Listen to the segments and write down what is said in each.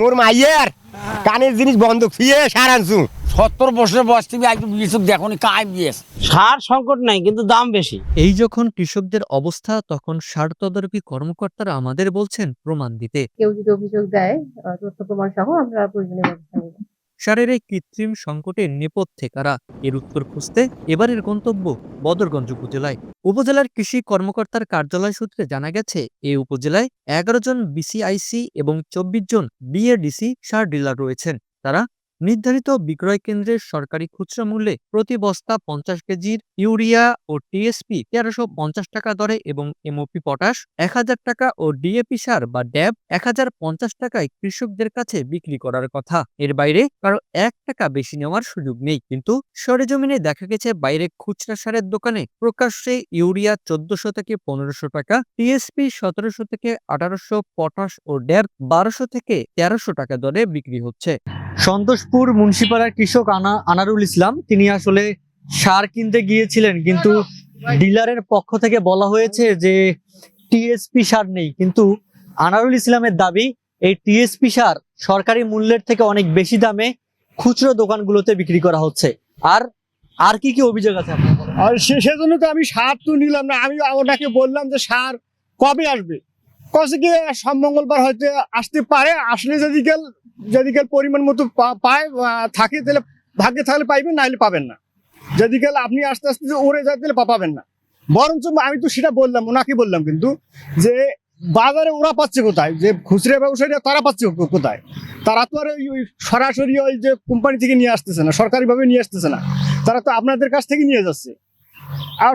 মোর মাইয়ের। কানের জিনিস বন্ধ খুঁয়ে সার আনছু। সত্তর বছরের বয়স থেকে একদম কৃষক দেখো কায় বিয়েস সার সংকট নাই কিন্তু দাম বেশি। এই যখন কৃষকদের অবস্থা তখন সার তদারকি কর্মকর্তারা আমাদের বলছেন প্রমাণ দিতে। কেউ যদি অভিযোগ দেয় তথ্য প্রমাণ সহ আমরা প্রয়োজনীয় ব্যবস্থা নেব। সারের এই কৃত্রিম সংকটের নেপথ্যে কারা? এর উত্তর খুঁজতে এবারের গন্তব্য বদরগঞ্জ উপজেলায়। উপজেলার কৃষি কর্মকর্তার কার্যালয় সূত্রে জানা গেছে, এ উপজেলায় এগারো জন বিসিআইসি এবং চব্বিশ জন বিএডিসি সার ডিলার রয়েছেন। তারা নির্ধারিত বিক্রয় কেন্দ্রের সরকারি খুচরা মূল্যে প্রতি বস্তা পঞ্চাশ কেজির ইউরিয়া ও টিএসপি তেরোশো পঞ্চাশ টাকা দরে এবং এমওপি পটাশ এক হাজার টাকা ও ডিএপি সার বা ড্যাব এক হাজার পঞ্চাশ টাকায় কৃষকদের কাছে বিক্রি করার কথা। এর বাইরে কারও এক টাকা বেশি নেওয়ার সুযোগ নেই। কিন্তু সরেজমিনে দেখা গেছে বাইরে খুচরা সারের দোকানে প্রকাশ্যে ইউরিয়া চোদ্দশো থেকে পনেরোশো টাকা, টিএসপি সতেরোশো থেকে আঠারোশো, পটাশ ও ড্যাব বারোশো থেকে তেরোশো টাকা দরে বিক্রি হচ্ছে। সন্তোষপুর মুন্সিপাড়ার কৃষক আনা, আনারুল ইসলাম। তিনি আসলে সার কিনতে গিয়েছিলেন, কিন্তু ডিলারের পক্ষ থেকে বলা হয়েছে যে টিএসপি সার নেই। কিন্তু আনারুল ইসলামের দাবি, এই টিএসপি সার সরকারি মূল্যের থেকে অনেক বেশি দামে খুচরো দোকানগুলোতে বিক্রি করা হচ্ছে। আর আর কি কি অভিযোগ আছে আর সেজন্য তো আমি সার তো নিলাম না। আমি ওনাকে বললাম যে সার কবে আসবে? কছে কি সব মঙ্গলবার হয়তো আসতে পারে? আসলে যদি গেল যদি গেল পরিমাণ মতো পায় থাকে, তাহলে ভাগ্যে থাকলে পাইবেন, নাহলে পাবেন না। যদি গেল আপনি আস্তে আস্তে উড়ে যায়, তাহলে পাবেন না। বরঞ্চ আমি তো সেটা বললাম, ওনাকে বললাম কিন্তু যে বাজারে ওরা পাচ্ছে কোথায়? যে খুচরা ব্যবসায়ীরা তারা পাচ্ছে কোথায়? তারা তো আর ওই সরাসরি ওই যে কোম্পানি থেকে নিয়ে আসতেছে না, সরকারিভাবে নিয়ে আসতেছে না। তারা তো আপনাদের কাছ থেকে নিয়ে যাচ্ছে। আর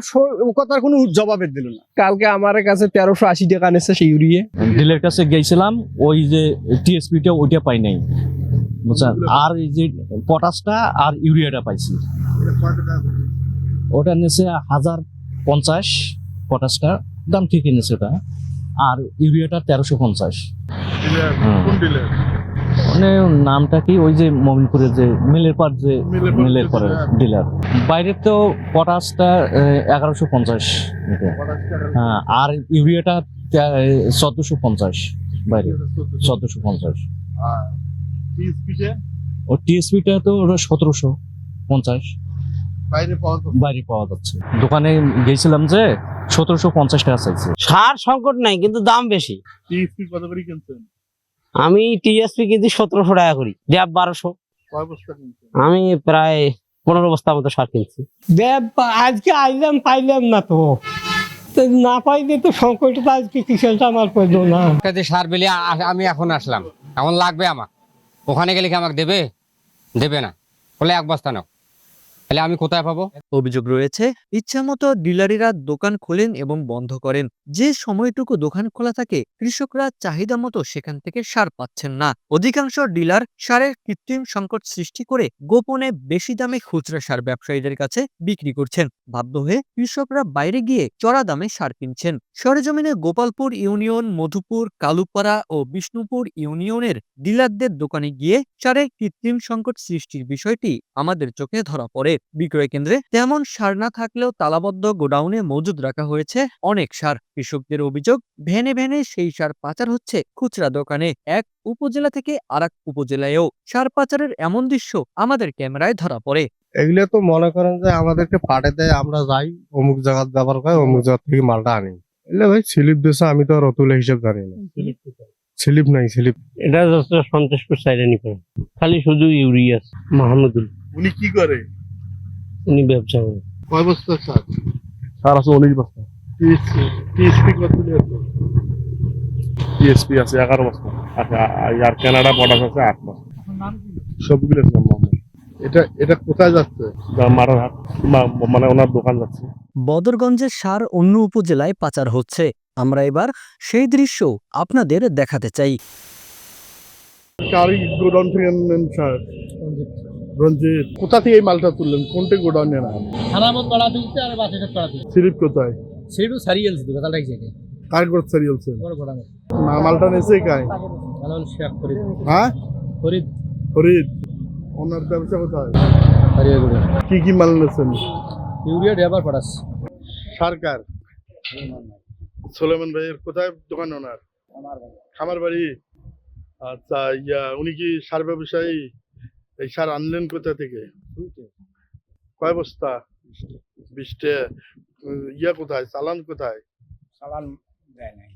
কথার কোনো জবাবের দিল না। কালকে আমার কাছে তেরোশো আশি টাকা নিচ্ছে সেই ইউরিয়ে। ডিলের কাছে গেছিলাম ওই যে টিএসপিটা ওইটা পাই নাই। বুঝছেন আর এই যে পটাশটা আর ইউরিয়াটা পাইছি। ওটা নিচে হাজার পঞ্চাশ পটাশটা। দাম ঠিকই নিচে ওটা। আর ইউরিয়াটা তেরোশো পঞ্চাশ। মানে নামটা কি? ওই যে মমিনপুরের যে মিলের পার যে মিলের পরের ডিলার। বাইরে তো পটাশটা এগারোশো পঞ্চাশ। হ্যাঁ আর ইউরিয়াটা চোদ্দশো পঞ্চাশ বাইরে চোদ্দশো পঞ্চাশ। ও টিএসপিটা তো ওটা সতেরোশো পঞ্চাশ। বাইরে পাওয়া যাচ্ছে। দোকানে গেছিলাম যে সতেরোশো পঞ্চাশ টাকা চাইছে। সার সংকট নাই কিন্তু দাম বেশি। টিএসপি কত করে কিনছেন? আমি টিএসপি কিনছি সতেরোশো টাকা করি। ড্যাব বারোশো। বস্তা আমি প্রায় পনেরো বস্তার মতো সার কিনছি। ড্যাব আজকে আইলাম পাইলাম না তো। না পাইলে তো সংকটটা আজকে কিষানটা আমার পড়ল না? কাজে সার বেলে আমি এখন আসলাম। এমন লাগবে আমার ওখানে গেলে কি আমাকে দেবে? দেবে না। বলে এক বস্তা নাও। তাহলে আমি কোথায় পাবো? অভিযোগ রয়েছে, ইচ্ছামতো ডিলারিরা দোকান খোলেন এবং বন্ধ করেন। যে সময়টুকু দোকান খোলা থাকে, কৃষকরা চাহিদা মতো সেখান থেকে সার পাচ্ছেন না। অধিকাংশ ডিলার সারের কৃত্রিম সংকট সৃষ্টি করে গোপনে বেশি দামে খুচরা সার ব্যবসায়ীদের কাছে বিক্রি করছেন। বাধ্য হয়ে কৃষকরা বাইরে গিয়ে চড়া দামে সার কিনছেন। সরেজমিনে গোপালপুর ইউনিয়ন, মধুপুর, কালুপাড়া ও বিষ্ণুপুর ইউনিয়নের ডিলারদের দোকানে গিয়ে সারের কৃত্রিম সংকট সৃষ্টির বিষয়টি আমাদের চোখে ধরা পড়ে। বিক্রয় কেন্দ্রে। তেমন সার না থাকলেও তালাবদ্ধ গোডাউনে মজুদ রাখা হয়েছে অনেক সার। কৃষকদের অভিযোগ ভেনে ভেনে সেই সার পাচার হচ্ছে খুচরা দোকানে এক উপজেলা থেকে আরেক উপজেলায়ও। সার পাচারের এমন দৃশ্য আমাদের ক্যামেরায় ধরা পড়ে। এগুলো তো মনে করেন যে আমাদেরকে পাঠে দেয় আমরা যাই অমুক জায়গার ব্যবহার করে অমুক জায়গা থেকে মালটা আনি। এগুলো ভাই স্লিপ দিয়েছে আমি তো রতুলের হিসেব জানি না। স্লিপ নাই স্লিপ। এটা সন্তোষপুর সাইডে নিবে খালি শুধু ইউরিয়া মাহমুদুল। উনি কি করে? উনি ব্যবসা করে। কয় বস্তা সার সার আছে উনিশ বস্তা টিএসপি কত টিএসপি আছে এগারো বস্তা আচ্ছা আর কানাডা পটাশ আছে আট বস্তা সবগুলো আছে মোহাম্মদ এটা এটা কোথায় যাচ্ছে? মানে ওনার দোকান যাচ্ছে। বদরগঞ্জের সার অন্য উপজেলায় পাচার হচ্ছে। আমরা এবার সেই দৃশ্য আপনাদের দেখাতে চাই। কারি রঞ্জিত। কোথা থেকে এই মালটা তুললেন? কোনটা গোডাউনে না? স্লিপ কোথায়? সারিয়েল দিবে তাহলে এক জায়গায় কার মা মালটা নেছে কাই হ্যাঁ? ফরিদ। ফরিদ। ওনার ব্যবসা কোথায়? হারিয়ে গেল কি কি মাল নেছেন ইউরিয়া পড়াস সরকার। সোলেমান ভাইয়ের কোথায় দোকান ওনার? খামার বাড়ি আচ্ছা ইয়া উনি কি সার ব্যবসায়ী? এই সার আনলেন কোথা থেকে? কয় বস্তা? বিশটে ইয়া কোথায়? চালান কোথায়? চালান দেয় নাই।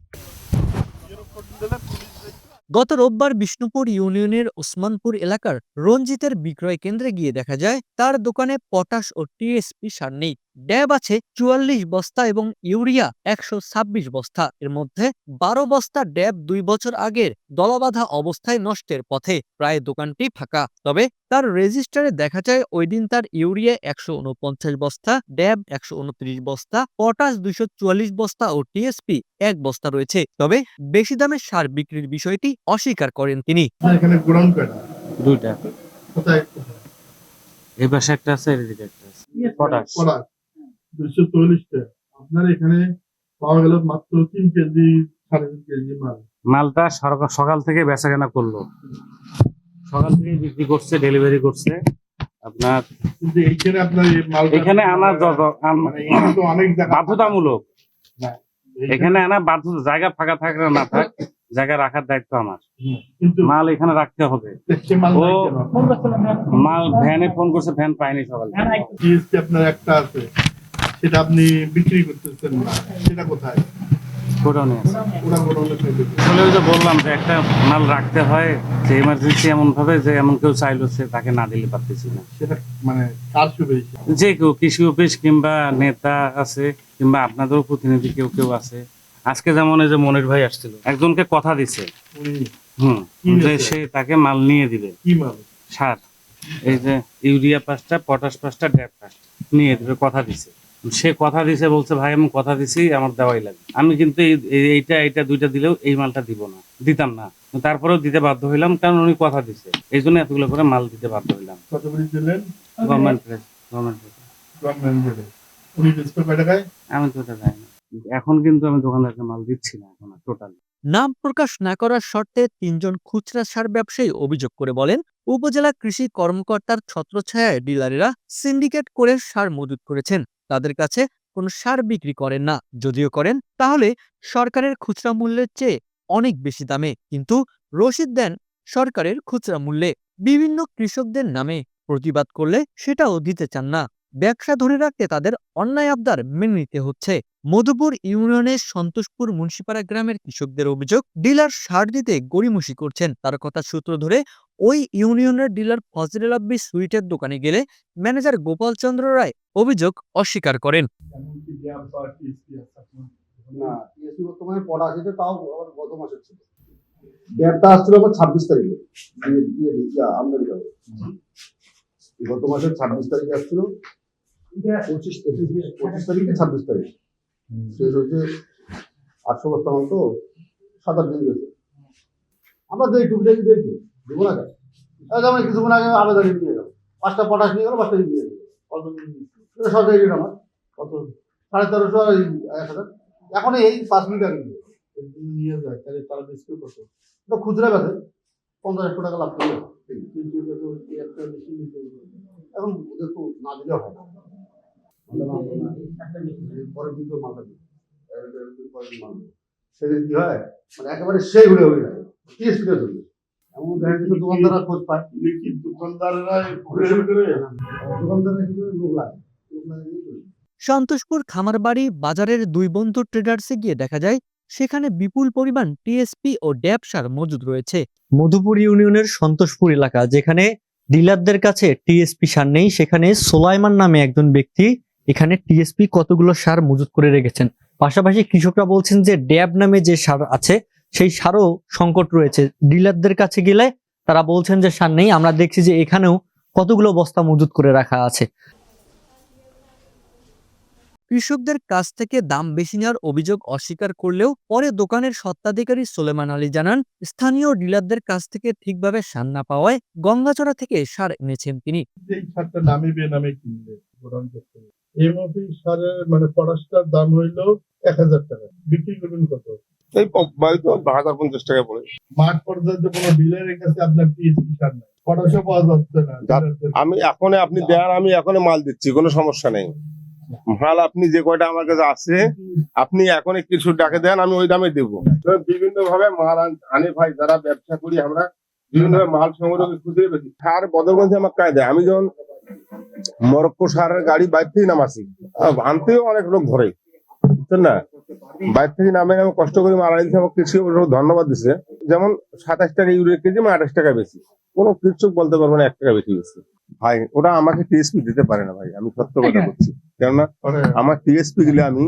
গত রোববার বিষ্ণুপুর ইউনিয়নের ওসমানপুর এলাকার রঞ্জিতের বিক্রয় কেন্দ্রে গিয়ে দেখা যায় তার দোকানে পটাশ ও টিএসপি সার নেই। ড্যাব আছে চুয়াল্লিশ বস্তা এবং ইউরিয়া একশো ছাব্বিশ বস্তা। এর মধ্যে বারো বস্তা ড্যাব দুই বছর আগের দলবাধা অবস্থায় নষ্টের পথে। প্রায় দোকানটি ফাঁকা। তবে তার রেজিস্টারে দেখা যায় ওই দিন তার ইউরিয়া একশো উনপঞ্চাশ বস্তা ড্যাব একশো উনত্রিশ বস্তা পটাশ দুইশো চুয়াল্লিশ বস্তা ও টিএসপি এক বস্তা রয়েছে। তবে বেশি দামে সার বিক্রির বিষয়টি অস্বীকার করেন তিনি। এখানে দুইটা। কোথায়? এই পাশে একটা আছে এদিকে একটা আছে। পটাশ। দুইশো চল্লিশটা। আপনার এখানে পাওয়া গেল মাত্র তিন কেজি সাড়ে তিন কেজি মাল। মালটা সকাল থেকে বেচা কেনা করল। সকাল থেকে বিক্রি করছে ডেলিভারি করছে। আপনার এইখানে আপনার মাল এখানে আনা যত মানে অনেক বাধ্যতামূলক। এখানে আনা বাধ্য জায়গা ফাঁকা থাক না থাক জায়গা রাখার দায়িত্ব আমার। কিন্তু মাল এখানে রাখতে হবে। ও- মাল ভ্যানে ফোন করছে ভ্যান পায়নি সকাল আপনার একটা আছে। সেটা আপনি বিক্রি করতেছেন না সেটা কোথায়? গোডাউনে আছে। ওরা গোডাউনে ফেলে দিচ্ছে। বলে ওই যে বললাম যে একটা মাল রাখতে হয় যে এমার্জেন্সি এমন ভাবে যে এমন কেউ চাইলো সে তাকে না দিলে পারতেছি না। সেটা মানে কার যে কেউ কৃষি অফিস কিংবা নেতা আছে কিংবা আপনাদেরও প্রতিনিধি কেউ কেউ আছে। আজকে যেমন এই যে মনির ভাই আসছিল একজনকে কথা দিছে। হুম যে সে তাকে মাল নিয়ে দিবে। কি মাল? সার এই যে ইউরিয়া পাঁচটা পটাশ পাঁচটা ড্যাপ পাঁচটা নিয়ে দিবে কথা দিছে। সে কথা দিছে বলছে ভাই আমি কথা দিছি আমার দেওয়াই লাগে। আমি কিন্তু এই- এই- এইটা এইটা দুইটা দিলেও এই মালটা দিব না দিতাম না। তারপরেও দিতে বাধ্য হইলাম কারণ উনি কথা দিছে। এই জন্য এতগুলো করে মাল দিতে বাধ্য হইলাম। কত করে দিলেন? গভর্নমেন্ট প্রেস গভর্নমেন্ট গভর্নমেন্ট উনি টাকায়? আমি তো ওটা না। এখন কিন্তু আমি দোকানদারকে মাল দিচ্ছি না এখন টোটাল। নাম প্রকাশ না করার শর্তে তিনজন খুচরা সার ব্যবসায়ী অভিযোগ করে বলেন উপজেলা কৃষি কর্মকর্তার ছত্রছায়ায় ডিলারেরা সিন্ডিকেট করে সার মজুত করেছেন। তাদের কাছে কোনো সার বিক্রি করেন না। যদিও করেন, তাহলে সরকারের খুচরা মূল্যের চেয়ে অনেক বেশি দামে। কিন্তু রসিদ দেন সরকারের খুচরা মূল্যে। বিভিন্ন কৃষকদের নামে প্রতিবাদ করলে সেটাও দিতে চান না। ব্যবসা ধরে রাখতে তাদের অন্যায় আবদার মেনে নিতে হচ্ছে। মধুপুর ইউনিয়নের সন্তোষপুর মুন্সিপাড়া গ্রামের কৃষকদের অভিযোগ ডিলার সার দিতে গড়িমসি করছেন। তার কথা সূত্র ধরে ওই ইউনিয়নের ডিলার ফজলে আব্বি সুইটের দোকানে গেলে ম্যানেজার গোপাল চন্দ্র রায় অভিযোগ অস্বীকার করেন। আসছিল ছাব্বিশ তারিখে। আমদানি গত মাসের ছাব্বিশ তারিখে আসছিল। পঁচিশ পঁচিশ তারিখে। ছাব্বিশ তারিখ। শেষ হচ্ছে আটশো বস্তা মাল তো সাত আট দিন গেছে। আমরা দেখি টুকটাকি দেখি দেবো না কেন? যেমন কিছুক্ষণ আগে আবেদন নিয়ে গেল পাঁচটা পটাশ নিয়ে গেল পাঁচটা নিয়ে গেল কত? সরকারি রেট আমার। কত? সাড়ে তেরোশো আর এক হাজার। এখন এই পাঁচ মিনিট আগে নিয়ে যায় তাহলে তারা ওটা খুচরা বেচে পঞ্চাশ একশো টাকা লাভ করবে। এখন না দিলেও হয় না আমরা না আমরা না। পরের দিন তো মালটা দিই এক দেড় দিন পরের দিন মাল সেদিন কি হয়? মানে একেবারে সেই ঘুরে হয়ে যায়। কি স্পিডে চলবে? এমন দেখা গেছে দোকানদাররা খোঁজ পায়। উনি দোকানদাররা ঘুরে ঘুরে। দোকানদাররা কিন্তু লোক লাগে। লোক লাগিয়ে সন্তোষপুর খামারবাড়ি বাজারের দুই বন্ধু ট্রেডার্সে গিয়ে দেখা যায় সেখানে বিপুল পরিমাণ টিএসপি ও ড্যাব সার মজুদ রয়েছে। মধুপুর ইউনিয়নের সন্তোষপুর এলাকা যেখানে ডিলারদের কাছে টিএসপি সার নেই সেখানে সোলাইমান নামে একজন ব্যক্তি এখানে টিএসপি কতগুলো সার মজুত করে রেখেছেন? পাশাপাশি কৃষকরা বলছেন যে ড্যাব নামে যে সার আছে সেই সারও সংকট রয়েছে। ডিলারদের কাছে গেলে তারা বলছেন যে সার নেই। আমরা দেখছি যে এখানেও কতগুলো বস্তা মজুত করে রাখা আছে। কৃষকদের কাছ থেকে দাম বেশি নেওয়ার অভিযোগ অস্বীকার করলেও পরে দোকানের স্বত্বাধিকারী সোলেমান আলী জানান স্থানীয় ডিলারদের কাছ থেকে ঠিকভাবে সার না পাওয়ায় গঙ্গাচড়া থেকে সার এনেছেন তিনি। এই সারটা নামে বেনামে কিনবে গোডাউন করতে। এমওপি সারের মানে পটাশটার দাম হইল এক হাজার টাকা। বিক্রি করবেন কত? এই হাজার পঞ্চাশ টাকা পড়ে। মাঠ পর্যন্ত কোনো ডিলারের কাছে আপনার টিএসপি সার নাই? পটাশও পাওয়া যাচ্ছে না আমি এখন আপনি দেন আমি এখন মাল দিচ্ছি কোনো সমস্যা নেই। মাল আপনি যে কয়টা আমার কাছে আছে আপনি এখন কিছু ডাকে দেন আমি ওই দামে দেবো। বিভিন্ন ভাবে মাল আন- আনে ভাই যারা ব্যবসা করি আমরা বিভিন্ন ভাবে মাল সংগ্রহ করে খুচরে বেশি। সার বদলগঞ্জে আমার কায়দা আমি যখন মরক্কো সারের গাড়ি বাইর থেকে নামাছি আনতেও অনেক লোক ধরে। বুঝছেন না? বাইর থেকে নামে আমি কষ্ট করে মাল আনিয়েছে আমার কৃষি ধন্যবাদ দিছে। যেমন সাতাশ টাকা ইউরিয়া কেজি আমি আঠাশ টাকা বেশি। কোনো কৃষক বলতে পারব না এক টাকা বেশি বেশি। ভাই ওটা আমাকে টিএসপি দিতে পারে না ভাই আমি সত্য কথা বলছি। কেননা আমার টিএসপি গেলে আমি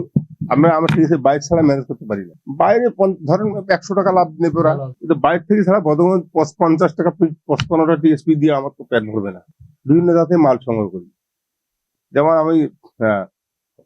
আমরা আমার টিএসপি বাইক ছাড়া ম্যানেজ করতে পারি না। বাইরে ধরেন একশো টাকা লাভ নেবে ওরা। কিন্তু বাইক থেকে ছাড়া বর্তমানে পঞ্চাশ টাকা পঁচপান্নটা টিএসপি দিয়ে আমার তো প্যাট ভরবে না? বিভিন্ন জাতের মাল সংগ্রহ করি যেমন আমি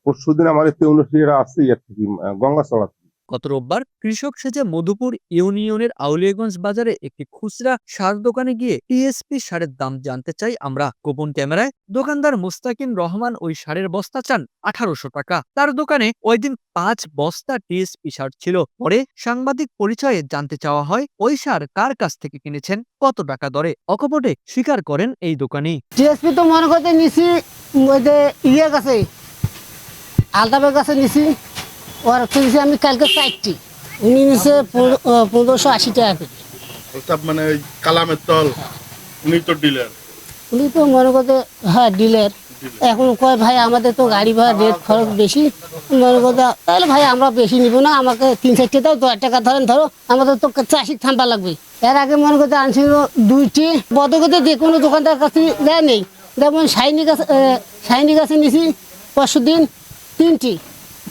পরশু দিন আমার একটি তেউনশিরা আসছে ইয়ার থেকে গঙ্গা থেকে। গত রোববার কৃষক সেজে মধুপুর ইউনিয়নের আউলিয়াগঞ্জ বাজারে একটি খুচরা সার দোকানে গিয়ে টিএসপি সারের দাম জানতে চাই আমরা। গোপন ক্যামেরায় দোকানদার মুস্তাকিম রহমান ওই সারের বস্তা চান আঠারোশো টাকা। তার দোকানে ওই দিন পাঁচ বস্তা টিএসপি সার ছিল। পরে সাংবাদিক পরিচয়ে জানতে চাওয়া হয়, ওই সার কার কাছ থেকে কিনেছেন, কত টাকা দরে? অকপটে স্বীকার করেন এই দোকানি। টিএসপি তো মনে করতে নিছি, ওই যে ইয়ে কাছে আলতাবের কাছে নিছি। ওর নিছি আমি কালকে চারটি। উনি পনেরো- পনেরোশো আশি টাকা করে। মানে কালামের তল। উনি তো ডিলার। উনি তো মনে করতে হ্যাঁ ডিলার। এখন কয় ভাই আমাদের তো গাড়ি ভাড়া রেট খরচ বেশি। মনে করতে তাহলে ভাই আমরা বেশি নিব না আমাকে তিন চারটে দাও দশ টাকা ধরেন ধরো আমাদের তো চাষি থাম্বা লাগবে। এর আগে মনে করতে আনছিল দুইটি। বদগতে যে কোনো দোকানদার কাছে দেয় নেই। যেমন সাইনি গাছ সাইনি গাছে নিছি পরশু দিন তিনটি।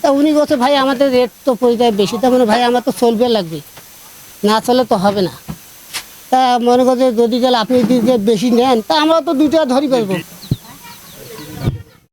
তা উনি বলছে, ভাই, আমাদের রেট তো পড়ে যায় বেশি, তা মানে ভাই, আমার তো চলবে লাগবে, না চলে তো হবে না। তা মনে করছে, যদি গেলে আপনি যদি বেশি নেন, তা আমরা তো দুইটা ধরি পারব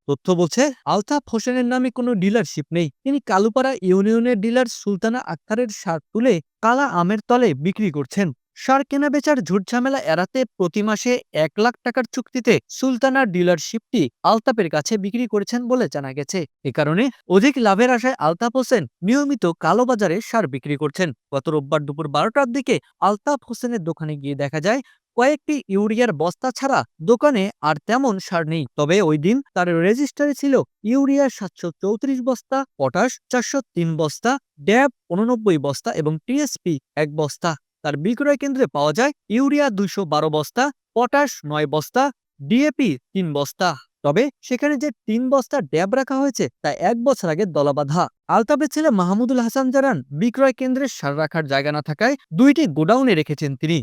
তথ্য বলছে, আলতাফ হোসেনের নামে কোনো ডিলারশিপ নেই। তিনি কালুপাড়া ইউনিয়নের ডিলার সুলতানা আক্তারের সার তুলে কালা আমের তলে বিক্রি করছেন। সার কেনা বেচার ঝুটঝামেলা এড়াতে প্রতি মাসে এক লাখ টাকার চুক্তিতে সুলতানার ডিলারশিপটি আলতাফের কাছে বিক্রি করেছেন বলে জানা গেছে। এ কারণে অধিক লাভের আশায় আলতাফ হোসেন নিয়মিত কালোবাজারে সার বিক্রি করছেন। গত রোববার দুপুর বারোটার দিকে আলতাফ হোসেনের দোকানে গিয়ে দেখা যায়, কয়েকটি ইউরিয়ার বস্তা ছাড়া দোকানে আর তেমন সার নেই। তবে ওই দিন তার রেজিস্টারে ছিল ইউরিয়া সাতশো চৌত্রিশ বস্তা, পটাশ চারশো তিন বস্তা, ড্যাব উননব্বই বস্তা এবং টিএসপি এক বস্তা। তার বিক্রয় কেন্দ্রে পাওয়া যায় ইউরিয়া দুইশো বারো বস্তা পটাশ নয় বস্তা ডিএপি তিন বস্তা। তবে সেখানে যে তিন বস্তা ড্যাব রাখা হয়েছে তা এক বছর আগে দলাবাধা। আলতাফের ছেলে মাহমুদুল হাসান জানান বিক্রয় কেন্দ্রে সার রাখার জায়গা না থাকায় দুইটি গোডাউনে রেখেছেন তিনি।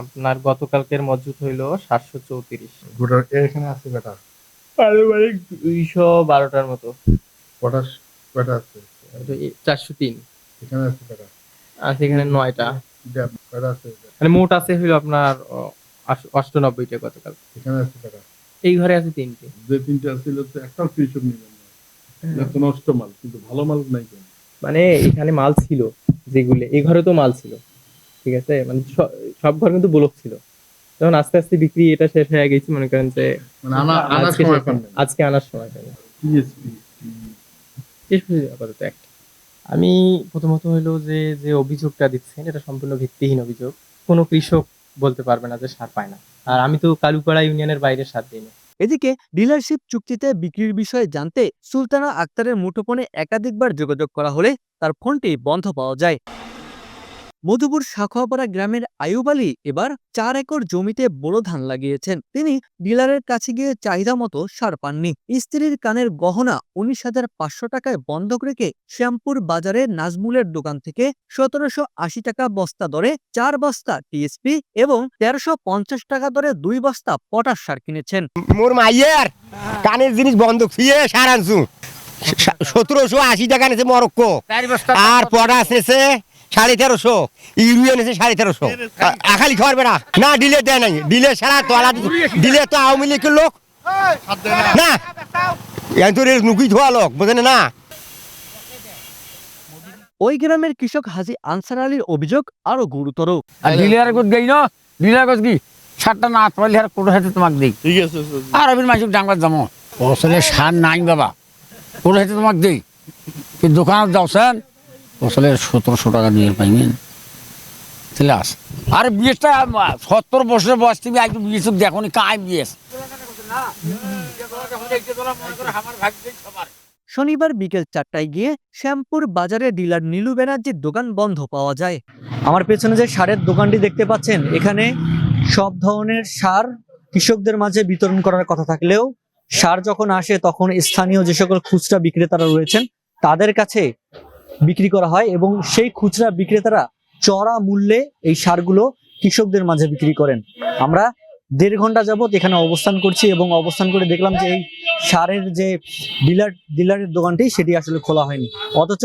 আপনার গতকালকের মজুত হইল সাতশো চৌত্রিশ। এখানে আছে বেটা? পারিবারিক দুইশো বারোটার মতো। পটাশ কয়টা আছে? চারশো তিন। এখানে আছে বেটা? আছে এখানে নয়টা। মানে মোট আছে হইল আপনার অষ্টানব্বইটা গতকাল। এখানে আছে বেটা এই ঘরে আছে তিনটে। যে তিনটে ছিল তো একটাও কৃষক না। তো নষ্ট মাল কিন্তু ভালো মাল নাই মানে এখানে মাল ছিল যেগুলো এই ঘরে তো মাল ছিল ঠিক আছে? মানে সব ঘর কিন্তু ব্লক ছিল। যখন আস্তে আস্তে বিক্রি এটা শেষ হয়ে গেছে মনে করেন যে মানে আজকে আনার সময় হয়েছে আপাতত একটা। আমি প্রথমত হইল যে যে অভিযোগটা দিচ্ছেন, এটা সম্পূর্ণ ভিত্তিহীন অভিযোগ। কোনো কৃষক বলতে পারবে না যে সার পায় না। আর আমি তো কালুপাড়া ইউনিয়নের বাইরে সার দিই না। এদিকে, ডিলারশিপ চুক্তিতে বিক্রির বিষয়ে জানতে সুলতানা আক্তারের মুঠোফোনে একাধিকবার যোগাযোগ করা হলে তার ফোনটি বন্ধ পাওয়া যায়। মধুপুর শাখোয়াপাড়া গ্রামের আয়ুব আলী এবার চার একর জমিতে বোরো ধান লাগিয়েছেন। তিনি ডিলারের কাছে গিয়ে চাহিদা মতো সার পাননি। স্ত্রীর কানের গহনা উনিশ হাজার পাঁচশো টাকায় বন্ধক রেখে শ্যামপুর বাজারে নাজমুলের দোকান থেকে সতেরোশো আশি টাকা বস্তা দরে চার বস্তা টিএসপি এবং তেরোশো পঞ্চাশ টাকা দরে দুই বস্তা পটাশ সার কিনেছেন। মোর মাইয়ের কানের জিনিস বন্ধক খুঁয়ে সার আনছু। সতেরোশো আশি টাকা নিছে মরক্কো। আর পটাশ। নিছে সাড়ে তেরোশো। ইউরিয়া নিছে সাড়ে তেরোশো। আখালি খাওয়ার বেড়া। না ডিলে দেয় নাই। ডিলে সারা তোলা ডিলে তো আওয়ামী লীগের লোক। না। নুকি ধোয়া লোক বোঝেন না? ওই গ্রামের কৃষক হাজি আনসার আলীর অভিযোগ আরও গুরুতর। ডিলার কত গই না ডিলার কি? সারটা না পাইলে আর কোটো হাতে তোমাকে দিই। ঠিক আছে আর আমি মাসুক ডাঙ্গার যাব ফসলে সার নাই বাবা। কোটো হাতে তোমাকে দিই। কিন্তু দোকানত যাওছেন? ফসলে সতেরোশো টাকা দিয়ে পাইবেন তাহলে আস। আর বিয়েটা সত্তর বছরের বয়স থেকে একটু বিয়ে দেখো নি কাই বিয়েস শনিবার বিকেল চারটায় গিয়ে শ্যামপুর বাজারে ডিলার নীলু ব্যানার্জির দোকান বন্ধ পাওয়া যায়। আমার পেছনে যে সারের দোকানটি দেখতে পাচ্ছেন এখানে সব ধরনের সার কৃষকদের মাঝে বিতরণ করার কথা থাকলেও সার যখন আসে তখন স্থানীয় যে সকল খুচরা বিক্রেতারা রয়েছেন তাদের কাছে বিক্রি করা হয় এবং সেই খুচরা বিক্রেতারা চড়া মূল্যে এই সারগুলো কৃষকদের মাঝে বিক্রি করেন। আমরা দেড় ঘণ্টা যাবত এখানে অবস্থান করছি এবং অবস্থান করে দেখলাম যে এই সারের যে ডিলার, ডিলারের দোকানটি সেটি আসলে খোলা হয়নি। অথচ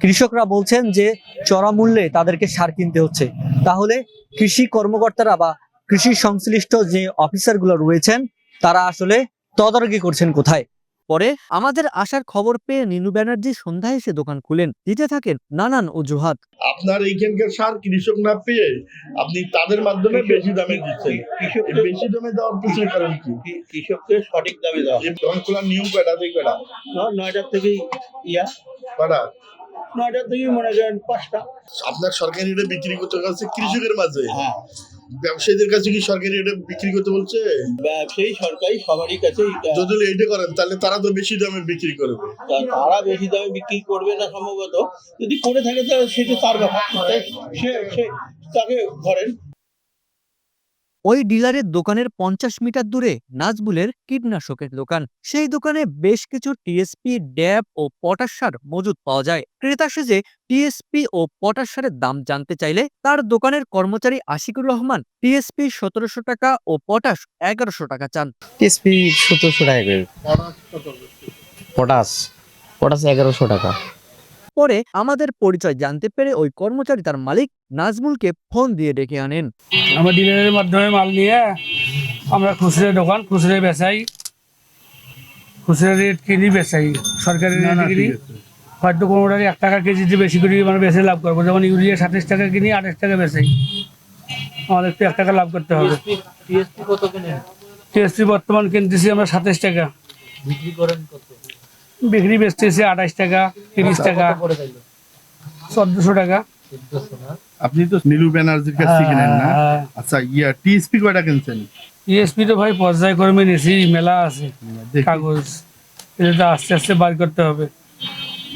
কৃষকরা বলছেন যে চড়া মূল্যে তাদেরকে সার কিনতে হচ্ছে। তাহলে কৃষি কর্মকর্তারা বা কৃষি সংশ্লিষ্ট যে অফিসারগুলো রয়েছেন, তারা আসলে তদারকি করছেন কোথায়? পরে আমাদের আসার খবর পেয়ে নীলু ব্যানার্জি সন্ধ্যায় এসে দোকান খুলেন। দিতে থাকেন নানান অজুহাত। আপনার এইখানকার সার কৃষক না পেয়ে আপনি তাদের মাধ্যমে বেশি দামে দিচ্ছেন। বেশি দামে দেওয়ার পিছনে কারণ কি? কৃষককে সঠিক দামে দেওয়া। এই দোকান খোলার নিয়ম কয়টা? থেকে কয়টা? নয়টার থেকেই ইয়া। কয়টা? নয়টার থেকেই মনে করেন পাঁচটা। আপনার সরকারি রেটে বিক্রি করতে হচ্ছে কৃষকের মাঝে। হ্যাঁ। ব্যবসায়ীদের কাছে কি সরকারি এটা বিক্রি করতে বলছে? ব্যবসায়ী সরকারি সবারই কাছে যদি এটা করেন তাহলে তারা তো বেশি দামে বিক্রি করবে। তারা বেশি দামে বিক্রি করবে না সম্ভবত। যদি করে থাকে তাহলে সেটা তার ব্যাপার। সে সে তাকে ধরেন ওই ডিলারের দোকানের পঞ্চাশ মিটার দূরে নাজবুলের কীটনাশকের দোকান। সেই দোকানে বেশ কিছু টিএসপি ড্যাব ও পটাশ সার মজুদ পাওয়া যায়। ক্রেতা সেজে টিএসপি ও পটাশ সারের দাম জানতে চাইলে তার দোকানের কর্মচারী আশিকুর রহমান টিএসপি সতেরোশো টাকা ও পটাশ এগারোশো টাকা চান। টিএসপি সতেরোশো টাকা পটাশ। পটাশ এগারোশো টাকা। পরে আমাদের পরিচয় জানতে পেরে ওই কর্মচারী তার মালিক নাজমুলকে ফোন দিয়ে ডেকে আনেন। আমরা ডিলারের মাধ্যমে মাল নিয়ে আমরা খুচরা দোকান খুচরা বেচাই। খুচরা রেট কিনি বেচাই। সরকারি রেট কিনি। হয়তো কোনোটারই এক টাকা কেজিতে বেশি করে মানে বেশি লাভ করব। যেমন ইউরিয়া সাতাশ টাকা কিনি আঠাশ টাকা বেচাই। আমাদের তো এক টাকা লাভ করতে হবে। টিএসপি টিএসপি বর্তমান কিনতেছি আমরা সাতাশ টাকা। বিক্রি করেন কত? বিক্রি বেচতেছি আঠাশ টাকা তিরিশ টাকা চোদ্দশো টাকা। আপনি তো নীলু ব্যানার্জির কাছ থেকে কিনেন না? হ্যাঁ। আচ্ছা ইয়া টিএসপি কয়টা কিনছেন? ইএসপি তো ভাই পর্যায়ক্রমে নিয়েছি মেলা আছে দেখি। কাগজ এটা তো আস্তে আস্তে বার করতে হবে।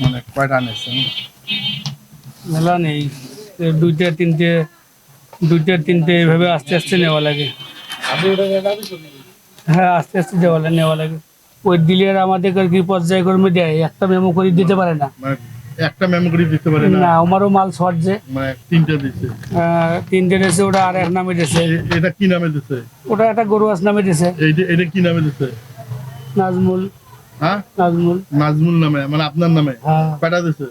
মানে কয়টা আনেছেন? মেলা নেই দুইটা তিনটে দুইটা তিনটে এভাবে আস্তে আস্তে নেওয়া লাগে। হ্যাঁ আস্তে আস্তে দেওয়া নেওয়া লাগে। ওই ডিলার আমাদের আর কি পর্যায়ক্রমে দেয়? একটা মেমো করে দিতে পারে না। মানে একটা মেমোরি দিতে পারে না। না আমারও মাল শর্ট যে। মানে তিনটা আহ, তিনটে দিয়েছে ওটা আর এক নামে দিয়েছে এ- এটা কি নামে দিচ্ছে ওটা একটা গরুয়াস নামে দিয়েছে এইটা এটা কি নামে দিচ্ছে নাজমুল। হ্যাঁ? নাজমুল। নাজমুল নামে মানে আপনার নামে? হ্যাঁ। কয়টা দিচ্ছে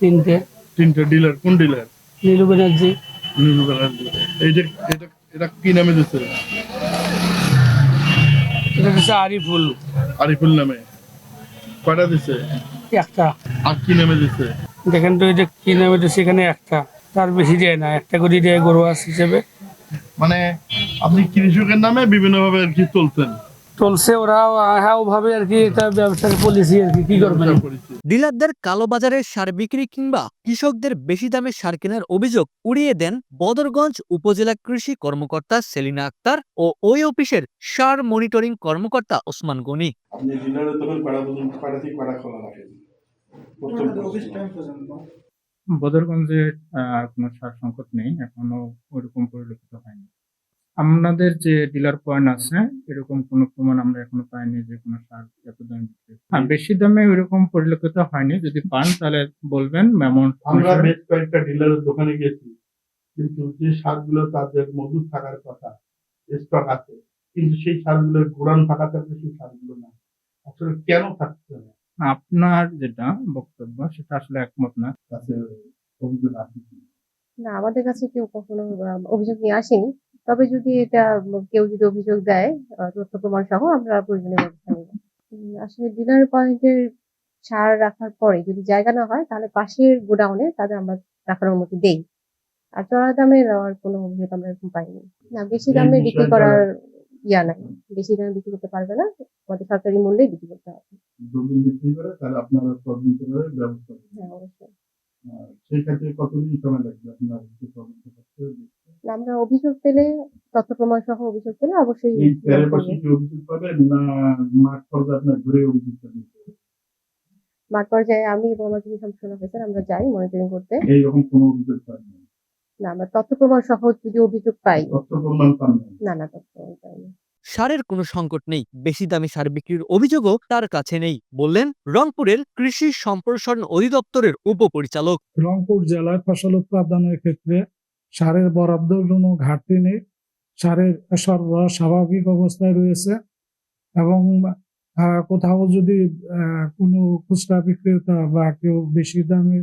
তিনটে। তিনটা ডিলার কোন ডিলার নীলু ব্যানার্জি। নীলু ব্যানার্জি। এইটা এটা এটা কি নামে দিচ্ছে এটা দিছে আরিফুল। আরিফুল নামে। কয়টা দিচ্ছে একটা। আর কি নামে দিছে? দেখেন তো এটা কি নামে দিচ্ছে এখানে একটা। তার বেশি দেয় না একটা করে দেয় গরু হিসেবে। মানে আপনি কৃষকের নামে বিভিন্ন ভাবে আর কি চলছেন চলছে ওরা হ্যাঁ ওভাবে আর কি এটা ব্যবসার পলিসি আর কি কি করবেন ডিলারদের কালোবাজারে সার বিক্রি কিংবা কৃষকদের বেশি দামে সার কেনার অভিযোগ উড়িয়ে দেন বদরগঞ্জ উপজেলা কৃষি কর্মকর্তা সেলিনা আক্তার ও ওই অফিসের সার মনিটরিং কর্মকর্তা ওসমান গনি। আপনি পর্যন্ত থেকে খোলা রাখেন। বদরগঞ্জে কোনো সার সংকট নেই এখনও ওইরকম পরিলক্ষিত হয়নি। আমাদের যে ডিলার পয়েন্ট আছে এরকম কোনো প্রমাণ আমরা এখনও পাইনি যে কোনো সার এত দামে। হ্যাঁ বেশি দামে ওইরকম পরিলক্ষিত হয়নি। যদি পান তাহলে বলবেন অ্যামাউন্ট আমরা বেশ কয়েকটা ডিলারের দোকানে গেছি কিন্তু যে সারগুলো তাদের মজুদ থাকার কথা স্টক আছে কিন্তু সেই সারগুলোর গোড়ান থাকা থাকলে সেই সারগুলো না আসলে কেন থাকছে না? আপনার যেটা বক্তব্য সেটা আসলে একমত না। কাছে অভিযোগ আছে না আমাদের কাছে কেউ কখনো অভিযোগ নিয়ে আসেনি। তবে যদি এটা কেউ যদি অভিযোগ দেয় তথ্য প্রমাণ সহ আমরা প্রয়োজনীয় ব্যবস্থা নেব। আসলে ডিলার পয়েন্টের সার রাখার পরে যদি জায়গা না হয় তাহলে পাশের গোডাউনে তাদের আমরা রাখার অনুমতি দেই। আর চড়া দামে নেওয়ার কোনো অভিযোগ আমরা এরকম পাইনি। না বেশি দামে বিক্রি করার ইয়া নাই। বেশি দামে বিক্রি করতে পারবে না আমাদের সরকারি মূল্যেই বিক্রি করতে হবে। যদি বিক্রি করে তাহলে আপনারা তদন্ত করে ব্যবস্থা হ্যাঁ অবশ্যই। সেই ক্ষেত্রে কতদিন সময় লাগবে? আপনার আমরা অভিযোগ পেলে তথ্য প্রমাণ সহ অভিযোগ পেলে অবশ্যই অভিযোগ পাবেন না মাঠ পর্যায়ে আপনার ঘুরে অভিযোগটা দিতে মাঠ পর্যায়ে আমি এবং আমার অফিসার আমরা যাই মনিটরিং করতে। এইরকম কোনো অভিযোগ পাইনি না আমরা তথ্য প্রমাণ সহ যদি অভিযোগ পাই। তথ্য প্রমাণ না না তথ্য প্রমাণ পাইনি। সারের কোনো সংকট নেই। বেশি দামে সার বিক্রির অভিযোগও তার কাছে নেই, বললেন রংপুরের কৃষি সম্প্রসারণ অধিদপ্তরের উপপরিচালক। রংপুর জেলায় ফসল উৎপাদনের ক্ষেত্রে সারের বরাদ্দর কোনো ঘাটতি নেই। সারের সরবরাহ স্বাভাবিক অবস্থায় রয়েছে এবং কোথাও যদি কোনো খুচরা বিক্রেতা বা কেউ বেশি দামে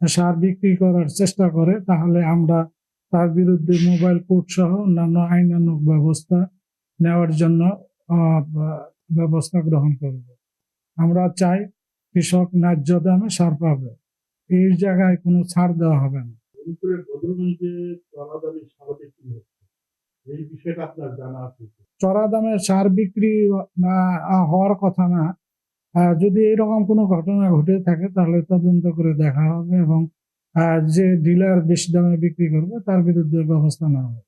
সার বিক্রি করার চেষ্টা করে, তাহলে আমরা তার বিরুদ্ধে মোবাইল কোর্ট সহ অন্যান্য আইনানুগ ব্যবস্থা নেওয়ার জন্য ব্যবস্থা গ্রহণ করব। আমরা চাই কৃষক ন্যায্য দামে সার পাবে। এই জায়গায় কোনো ছাড় দেওয়া হবে না। চড়া দামে সার বিক্রি হওয়ার কথা না। যদি এরকম কোনো ঘটনা ঘটে থাকে তাহলে তদন্ত করে দেখা হবে এবং যে ডিলার বেশি দামে বিক্রি করবে তার বিরুদ্ধে ব্যবস্থা নেওয়া হবে।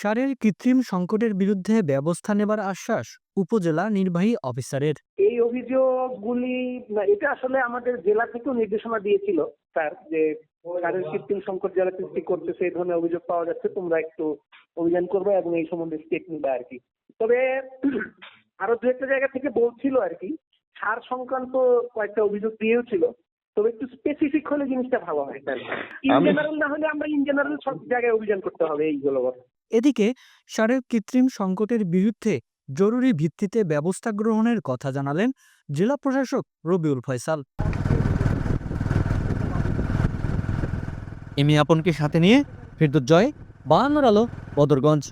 সারের কৃত্রিম সংকটের বিরুদ্ধে ব্যবস্থা নেবার আশ্বাস উপজেলা নির্বাহী অফিসারের। এই অভিযোগগুলি এটা আসলে আমাদের জেলা থেকেও নির্দেশনা দিয়েছিল স্যার যে সারের কৃত্রিম সংকট যারা সৃষ্টি করতেছে, এই ধরনের অভিযোগ পাওয়া যাচ্ছে, তোমরা একটু অভিযান করবে এবং এই সম্বন্ধে স্টেপ নিবে আর কি। তবে আরও দু একটা জায়গা থেকে বলছিল আর কি, সার সংক্রান্ত কয়েকটা অভিযোগ দিয়েও ছিল তবে একটু স্পেসিফিক হলে জিনিসটা ভালো হয় স্যার ইন জেনারেল না হলে আমরা ইন জেনারেল সব জায়গায় অভিযান করতে হবে এইগুলো এদিকে সারের কৃত্রিম সংকটের বিরুদ্ধে জরুরি ভিত্তিতে ব্যবস্থা গ্রহণের কথা জানালেন জেলা প্রশাসক রবিউল ফয়সাল। এমি আপনকে সাথে নিয়ে ফেরদুত জয় বায়ান্নর আলো বদরগঞ্জ।